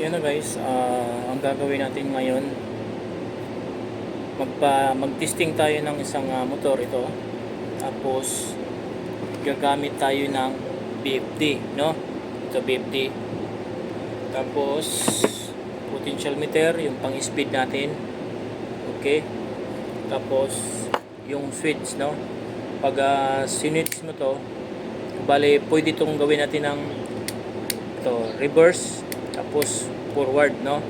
Yan na guys, ah, ang gagawin natin ngayon, magpa, mag-testing tayo ng isang ah, motor ito. Tapos, gagamit tayo ng BFD, no? Ito BFD. Tapos, potential meter, yung pang-speed natin. Okay? Tapos, yung switch, no? Pag uh, sinwitch mo to, bale, pwede itong gawin natin ng ito, reverse, tapos forward, no?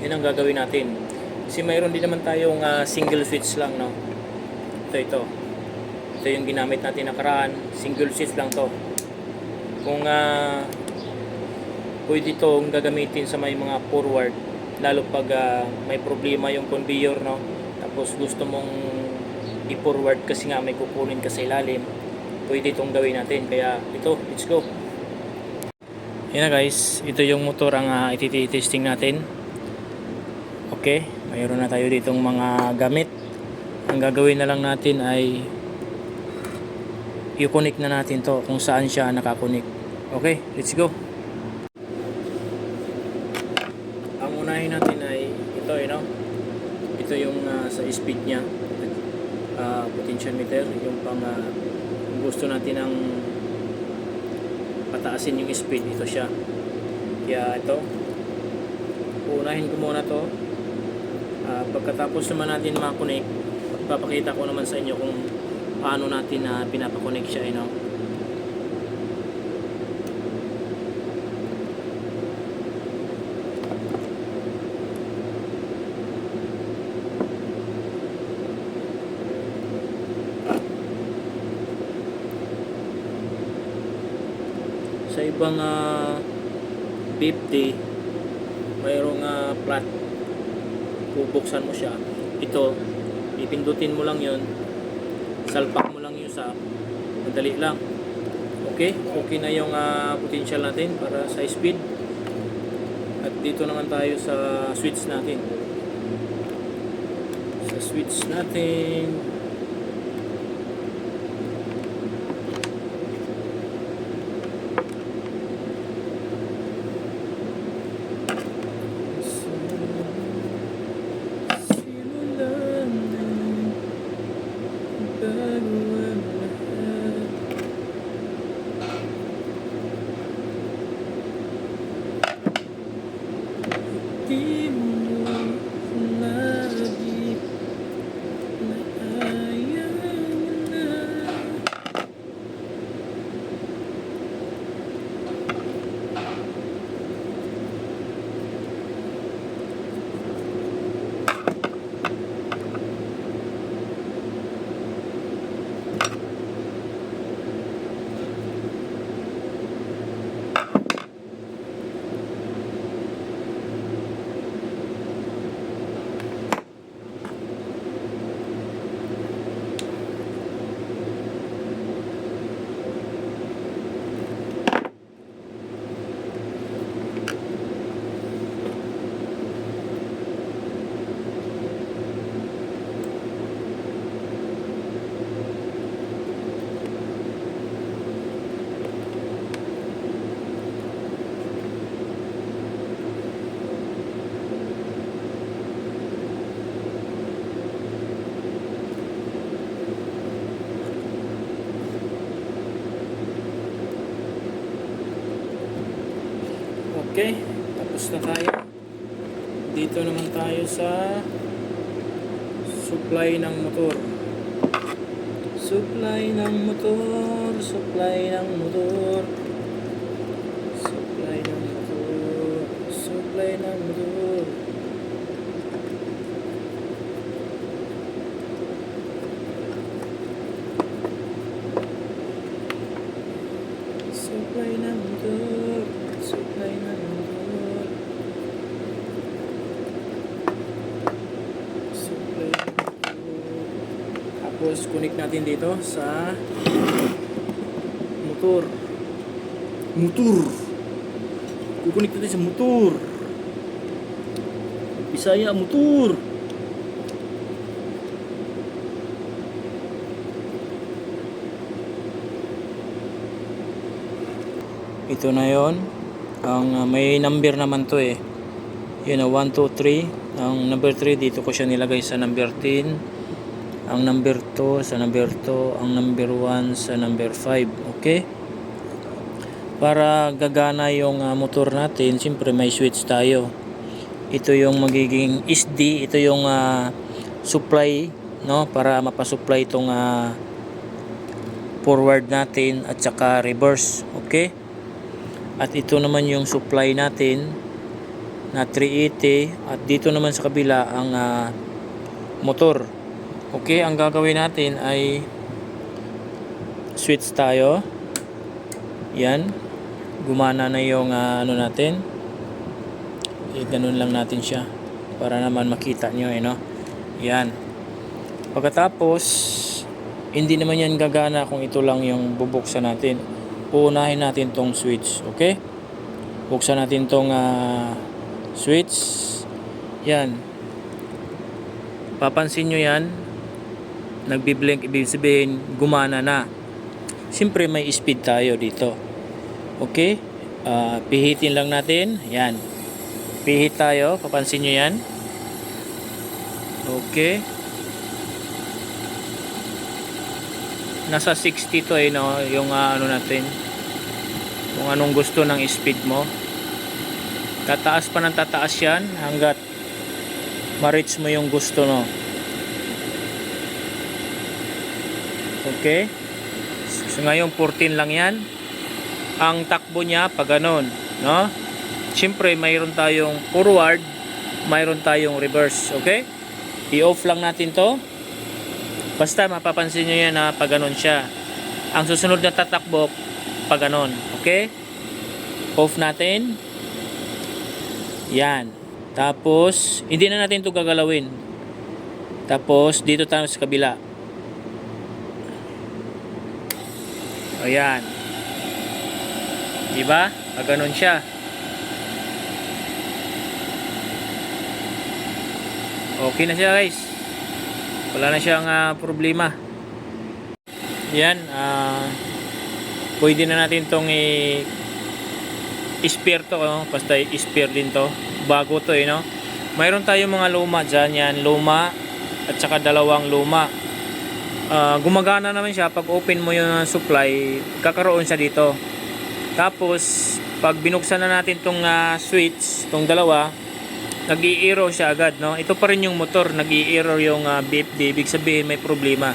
Yun ang gagawin natin. Kasi mayroon din naman tayong ah, single switch lang, no? Ito, ito. Ito yung ginamit natin nakaraan. Single switch lang to. Kung ah, pwede itong gagamitin sa may mga forward, lalo pag ah, may problema yung conveyor, no? Tapos gusto mong i-forward kasi nga may kukunin ka sa ilalim, pwede itong gawin natin. Kaya ito, let's go. Yan na guys, ito yung motor ang uh, ititesting natin. Okay, mayroon na tayo ditong mga gamit. Ang gagawin na lang natin ay i-connect na natin to kung saan siya nakakonik. Okay, let's go. Ang unahin natin ay ito, you know? Ito yung ah, sa speed niya. Ah, potential meter, yung pang kung gusto natin ng pataasin yung speed ito siya kaya ito unahin ko muna to Ah, pagkatapos naman natin makonek papakita ko naman sa inyo kung paano natin na pinapakonek siya you know? Sa ibang uh, 50 mayroong uh, plat. Bubuksan mo siya. Ito ipindutin mo lang yon salpak mo lang yung sa madali lang. Okay? Okay na yung uh, potential natin para sa speed. At dito naman tayo sa switch natin. Sa switch natin Okay, tapos na tayo. Dito naman tayo sa supply ng motor. Supply ng motor, supply ng motor. Supply ng motor, supply ng motor. Supply ng motor, Tapos connect natin dito sa motor. Motor. Kukunik natin sa motor. Bisaya motor. Ito na yon Ang ah, may number naman to eh. Yun na 1 2 3. Ang number 3 dito ko siya nilagay sa number 10. Ang number 2 sa number 2, ang number 1 sa number 5. Okay? Para gagana yung ah, motor natin, siyempre may switch tayo. Ito yung magiging SD, ito yung ah, supply, no, para mapasupply itong ah, forward natin at saka reverse, okay? At ito naman yung supply natin na 380 at dito naman sa kabila ang ah, motor. Okay, ang gagawin natin ay switch tayo. Yan. Gumana na yung ah, ano natin. Eh, ganun lang natin siya para naman makita nyo eh, no? Yan. Pagkatapos, hindi naman yan gagana kung ito lang yung bubuksan natin. Uunahin natin tong switch, okay? Buksan natin tong ah, switch. Yan. Papansin nyo yan. Nagbiblink, ibig sabihin, gumana na. Siyempre, may speed tayo dito. Okay? Ah, pihitin lang natin. Yan. Pihit tayo. Papansin nyo yan. Okay. Nasa 60 to eh no? Yung ah, ano natin. Kung anong gusto ng speed mo. Tataas pa ng tataas yan hanggat ma-reach mo yung gusto no? Okay? So ngayon 14 lang yan. Ang takbo niya pag ganon no? Syempre mayroon tayong forward mayroon tayong reverse okay? I-off lang natin to Basta mapapansin nyo yan na pag ganun siya. Ang susunod na tatakbo, pag ganun. Okay? Off natin. Yan. Tapos, hindi na natin ito gagalawin. Tapos, dito tayo sa kabila. Ayan. Diba? Pag ganun siya. Okay na siya guys wala na siyang ah, problema. Yan ah, pwede na natin tong i i-spare to no? basta i-spare din to. Bago to eh no? Mayroon tayong mga luma dyan yan. Luma at saka dalawang luma. Ah, gumagana naman siya. Pag open mo yung supply kakaroon siya dito. Tapos pag binuksan na natin tong ah, switch tong dalawa nag-i-error siya agad no? Ito pa rin yung motor. Nag-i-error yung uh, BFD ibig sabihin may problema